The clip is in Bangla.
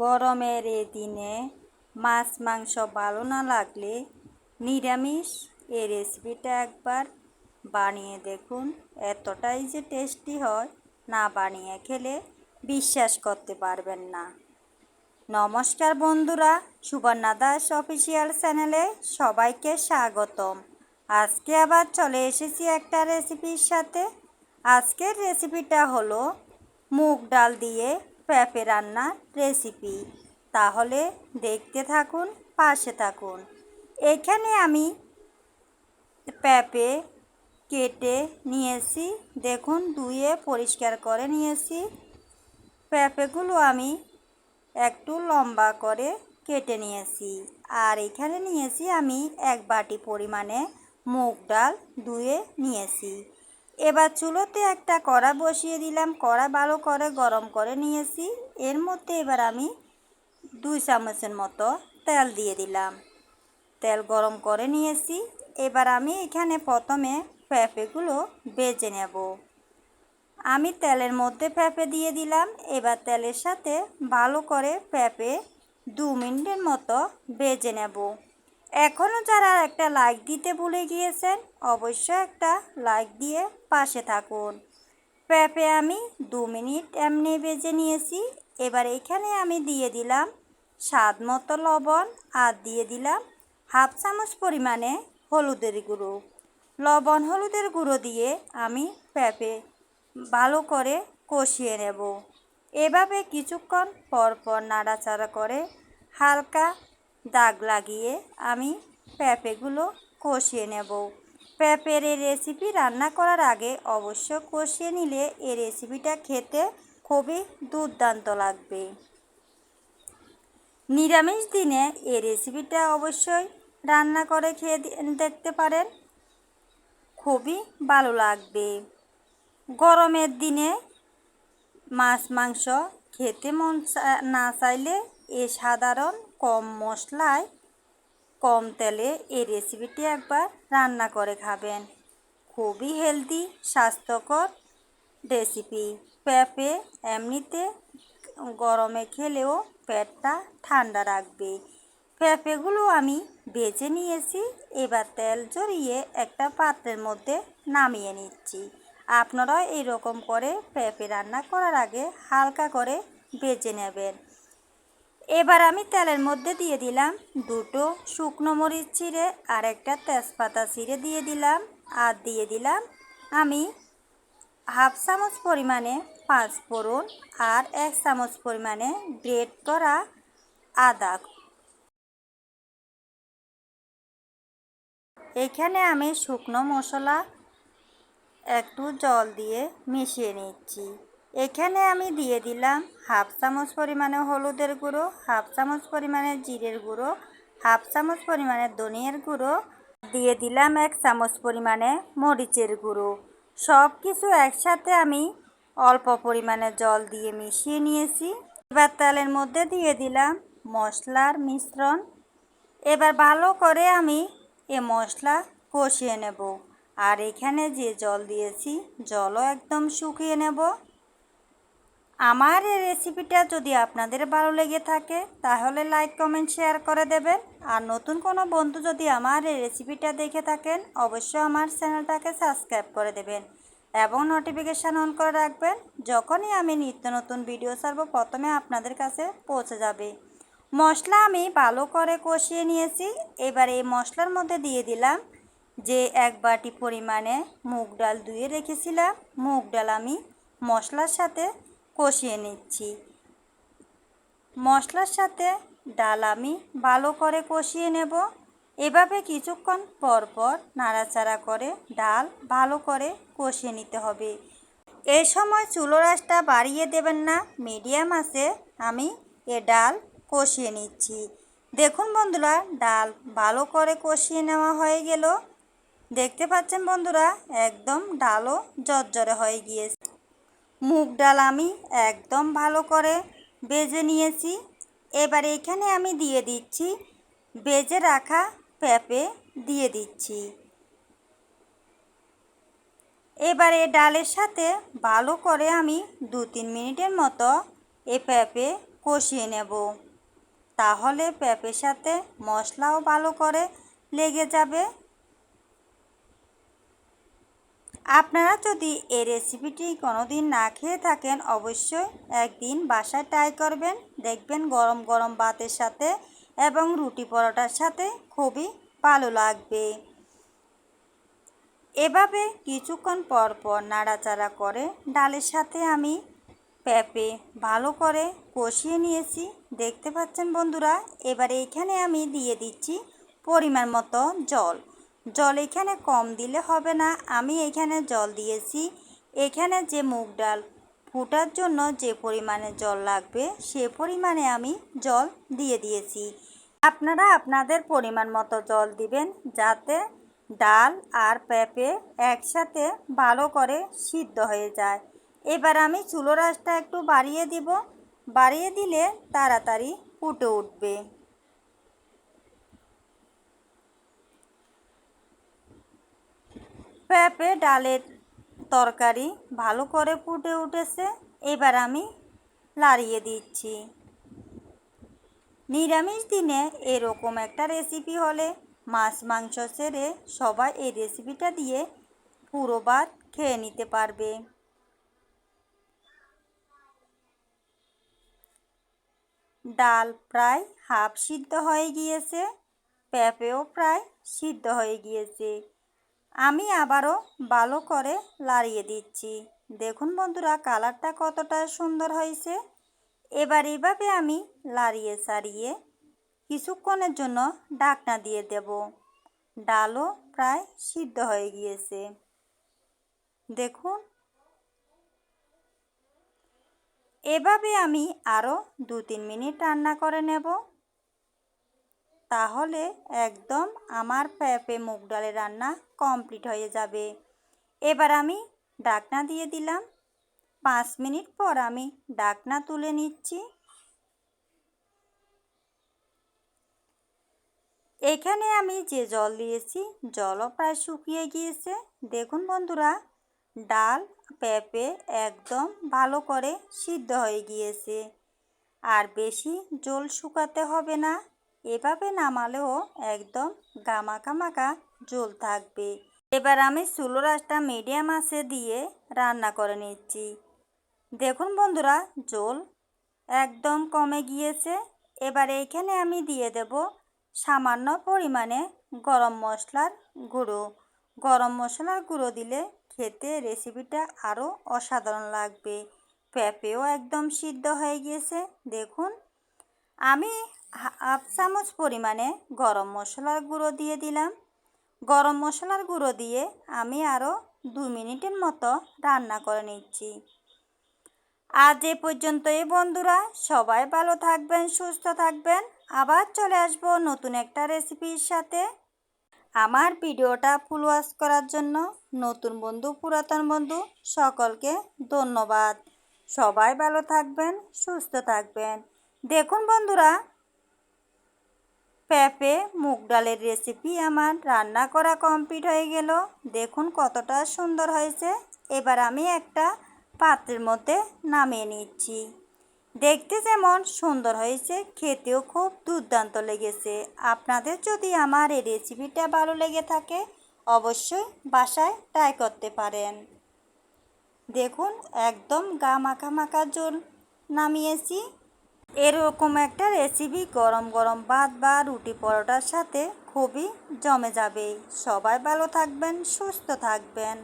গরমের এ দিনে মাছ, মাংস ভালো না লাগলে নিরামিষ এই রেসিপিটা একবার বানিয়ে দেখুন। এতটাই যে টেস্টি হয়, না বানিয়ে খেলে বিশ্বাস করতে পারবেন না। নমস্কার বন্ধুরা, সুবর্ণা দাস অফিসিয়াল চ্যানেলে সবাইকে স্বাগতম। আজকে আবার চলে এসেছি একটা রেসিপির সাথে। আজকের রেসিপিটা হলো মুগ ডাল দিয়ে পেঁপে রান্নার রেসিপি। তাহলে দেখতে থাকুন, পাশে থাকুন। এখানে আমি পেঁপে কেটে নিয়েছি। দেখুন, ধুয়ে পরিষ্কার করে নিয়েছি। পেঁপেগুলো আমি একটু লম্বা করে কেটে নিয়েছি। আর এখানে নিয়েছি আমি এক বাটি পরিমাণে মুগ ডাল ধুয়ে নিয়েছি। এবার চুলোতে একটা কড়া বসিয়ে দিলাম। কড়া ভালো করে গরম করে নিয়েছি। এর মধ্যে এবার আমি দুই চামচের মতো তেল দিয়ে দিলাম। তেল গরম করে নিয়েছি। এবার আমি এখানে প্রথমে পেঁপেগুলো বেজে নেব। আমি তেলের মধ্যে পেঁপে দিয়ে দিলাম। এবার তেলের সাথে ভালো করে পেঁপে দু মিনিটের মতো বেজে নেব। এখনও যারা একটা লাইক দিতে ভুলে গিয়েছেন, অবশ্যই একটা লাইক দিয়ে পাশে থাকুন। পেঁপে আমি দু মিনিট এমনি বেজে নিয়েছি। এবার এখানে আমি দিয়ে দিলাম স্বাদ মতো লবণ আর দিয়ে দিলাম হাফ চামচ পরিমাণে হলুদের গুঁড়ো। লবণ হলুদের গুঁড়ো দিয়ে আমি পেঁপে ভালো করে কষিয়ে নেব। এভাবে কিছুক্ষণ পর পর নাড়াচাড়া করে হালকা দাগ লাগিয়ে আমি পেঁপেগুলো কষিয়ে নেব। পেঁপের এই রেসিপি রান্না করার আগে অবশ্য কষিয়ে নিলে এই রেসিপিটা খেতে খুবই দুর্দান্ত লাগবে। নিরামিষ দিনে এই রেসিপিটা অবশ্যই রান্না করে খেয়ে দেখতে পারেন। খুবই ভালো লাগবে। গরমের দিনে মাছ, মাংস খেতে মন না চাইলে এ সাধারণ কম মশলায় কম তেলে এই রেসিপিটি একবার রান্না করে খাবেন। খুবই হেলদি স্বাস্থ্যকর রেসিপি পেঁপে এমনিতে গরমে খেলেও পেটটা ঠান্ডা রাখবে। পেঁপেগুলো আমি বেজে নিয়েছি, এবার তেল জড়িয়ে একটা পাত্রের মধ্যে নামিয়ে নিচ্ছি। আপনারা এইরকম করে পেঁপে রান্না করার আগে হালকা করে বেজে নেবেন। এবার আমি তেলের মধ্যে দিয়ে দিলাম দুটো শুকনো মরিচ চিড়ে আর একটা তেজপাতা চিড়ে দিয়ে দিলাম আর দিয়ে দিলাম আমি হাফ চামচ পরিমাণে পাঁচ ফোড়ন আর এক চামচ পরিমাণে গ্রেট করা আদা। এখানে আমি শুকনো মশলা একটু জল দিয়ে মিশিয়ে নিচ্ছি। এখানে আমি দিয়ে দিলাম হাফ চামচ পরিমাণে হলুদের গুঁড়ো, হাফ চামচ পরিমাণে জিরের গুঁড়ো, হাফ চামচ পরিমাণে ধনিয়ার গুঁড়ো। দিয়ে দিলাম এক চামচ পরিমাণে মরিচের গুঁড়ো। সব কিছু একসাথে আমি অল্প পরিমাণে জল দিয়ে মিশিয়ে নিয়েছি। এবার তেলের মধ্যে দিয়ে দিলাম মশলার মিশ্রণ। এবার ভালো করে আমি এ মশলা কষিয়ে নেব। আর এখানে যে জল দিয়েছি, জলও একদম শুকিয়ে নেব। আমার এই রেসিপিটা যদি আপনাদের ভালো লেগে থাকে, তাহলে লাইক কমেন্ট শেয়ার করে দেবেন। আর নতুন কোনো বন্ধু যদি আমার এই রেসিপিটা দেখে থাকেন, অবশ্যই আমার চ্যানেলটাকে সাবস্ক্রাইব করে দেবেন এবং নোটিফিকেশান অন করে রাখবেন, যখনই আমি নিত্য নতুন ভিডিও ছাড়বো, প্রথমে আপনাদের কাছে পৌঁছে যাবে। মশলা আমি ভালো করে কষিয়ে নিয়েছি। এবার এই মশলার মধ্যে দিয়ে দিলাম যে এক বাটি পরিমাণে মুগ ডাল ধুয়ে রেখেছিলাম। মুগ ডাল আমি মশলার সাথে কষিয়ে নিচ্ছি। মশলার সাথে ডাল আমি ভালো করে কষিয়ে নেব। এভাবে কিছুক্ষণ পর পর নাড়াচাড়া করে ডাল ভালো করে কষিয়ে নিতে হবে। এই সময় চুলো রাসটা বাড়িয়ে দেবেন না, মিডিয়াম আছে, আমি এ ডাল কষিয়ে নিচ্ছি। দেখুন বন্ধুরা, ডাল ভালো করে কষিয়ে নেওয়া হয়ে গেল। দেখতে পাচ্ছেন বন্ধুরা, একদম ডালও জর্জরে হয়ে গিয়েছে। মুগ ডাল আমি একদম ভালো করে বেজে নিয়েছি। এবার এখানে আমি দিয়ে দিচ্ছি বেজে রাখা পেঁপে দিয়ে দিচ্ছি। এবার এই ডালের সাথে ভালো করে আমি দু তিন মিনিটের মতো এ পেঁপে কষিয়ে নেব। তাহলে পেঁপের সাথে মশলাও ভালো করে লেগে যাবে। আপনারা যদি এই রেসিপিটি কোনো দিন না খেয়ে থাকেন, অবশ্যই একদিন বাসায় ট্রাই করবেন। দেখবেন গরম গরম ভাতের সাথে এবং রুটি পরোটার সাথে খুবই ভালো লাগবে। এভাবে কিছুক্ষণ পর পর নাড়াচাড়া করে ডালের সাথে আমি পেঁপে ভালো করে কষিয়ে নিয়েছি। দেখতে পাচ্ছেন বন্ধুরা, এবারে এখানে আমি দিয়ে দিচ্ছি পরিমাণ মতো জল। জল এখানে কম দিলে হবে না। আমি এখানে জল দিয়েছি। এখানে যে মুগ ডাল ফুটার জন্য যে পরিমাণে জল লাগবে, সে পরিমাণে আমি জল দিয়ে দিয়েছি। আপনারা আপনাদের পরিমাণ মতো জল দিবেন যাতে ডাল আর পেঁপে একসাথে ভালো করে সিদ্ধ হয়ে যায়। এবার আমি চুলো রাসটা একটু বাড়িয়ে দিব। বাড়িয়ে দিলে তাড়াতাড়ি ফুটে উঠবে। পেঁপে ডালের তরকারি ভালো করে ফুটে উঠেছে। এবার আমি লাড়িয়ে দিচ্ছি। নিরামিষ দিনে এরকম একটা রেসিপি হলে মাছ মাংস ছেড়ে সবাই এই রেসিপিটা দিয়ে পুরো ভাত খেয়ে নিতে পারবে। ডাল প্রায় হাফ সিদ্ধ হয়ে গিয়েছে, পেঁপেও প্রায় সিদ্ধ হয়ে গিয়েছে। আমি আবারও ভালো করে লাড়িয়ে দিচ্ছি। দেখুন বন্ধুরা, কালারটা কতটা সুন্দর হয়েছে। এবার এইভাবে আমি লাড়িয়ে সারিয়ে কিছুক্ষণের জন্য ডাকনা দিয়ে দেব। ডালও প্রায় সিদ্ধ হয়ে গিয়েছে। দেখুন। এভাবে আমি আরও দু তিন মিনিট রান্না করে নেব। তাহলে একদম আমার পেঁপে মুগ ডালের রান্না কমপ্লিট হয়ে যাবে। এবার আমি ডাকনা দিয়ে দিলাম। পাঁচ মিনিট পর আমি ডাকনা তুলে নিচ্ছি। এখানে আমি যে জল দিয়েছি, জলও প্রায় শুকিয়ে গিয়েছে। দেখুন বন্ধুরা, ডাল, পেঁপে একদম ভালো করে সিদ্ধ হয়ে গিয়েছে। আর বেশি জল শুকাতে হবে না। এভাবে নামালেও একদম গামাকা মাকা জল থাকবে। এবার আমি চুলো রাসটা মিডিয়াম আছে দিয়ে রান্না করে নিচ্ছি। দেখুন বন্ধুরা জল একদম কমে গিয়েছে। এবার এখানে আমি দিয়ে দেব সামান্য পরিমাণে গরম মশলার গুঁড়ো। গরম মশলার গুঁড়ো দিলে খেতে রেসিপিটা আরও অসাধারণ লাগবে। পেঁপেও একদম সিদ্ধ হয়ে গিয়েছে, দেখুন। আমি হাফ চামচ পরিমাণে গরম মশলার গুঁড়ো দিয়ে দিলাম। গরম মশলার গুঁড়ো দিয়ে আমি আরও দু মিনিটের মতো রান্না করে নিচ্ছি। আজ এ পর্যন্তই বন্ধুরা, সবাই ভালো থাকবেন, সুস্থ থাকবেন। আবার চলে আসব নতুন একটা রেসিপির সাথে। আমার ভিডিওটা ফুল ওয়াশ করার জন্য নতুন বন্ধু, পুরাতন বন্ধু, সকলকে ধন্যবাদ। সবাই ভালো থাকবেন, সুস্থ থাকবেন। দেখুন বন্ধুরা পেঁপে, মুগ ডালের রেসিপি আমার রান্না করা কমপ্লিট হয়ে গেল। দেখুন কতটা সুন্দর হয়েছে। এবার আমি একটা পাত্রের মধ্যে নামিয়ে নিচ্ছি। দেখতে যেমন সুন্দর হয়েছে, খেতেও খুব দুর্দান্ত লেগেছে। আপনাদের যদি আমার এই রেসিপিটা ভালো লেগে থাকে, অবশ্যই বাসায় ট্রাই করতে পারেন। দেখুন, একদম গা মাখা মাখা জল নামিয়েছি। এরকম একটা রেসিপি গরম গরম ভাত বা রুটি পরোটার সাথে খুবই জমে যাবে সবাই ভালো থাকবেন, সুস্থ থাকবেন।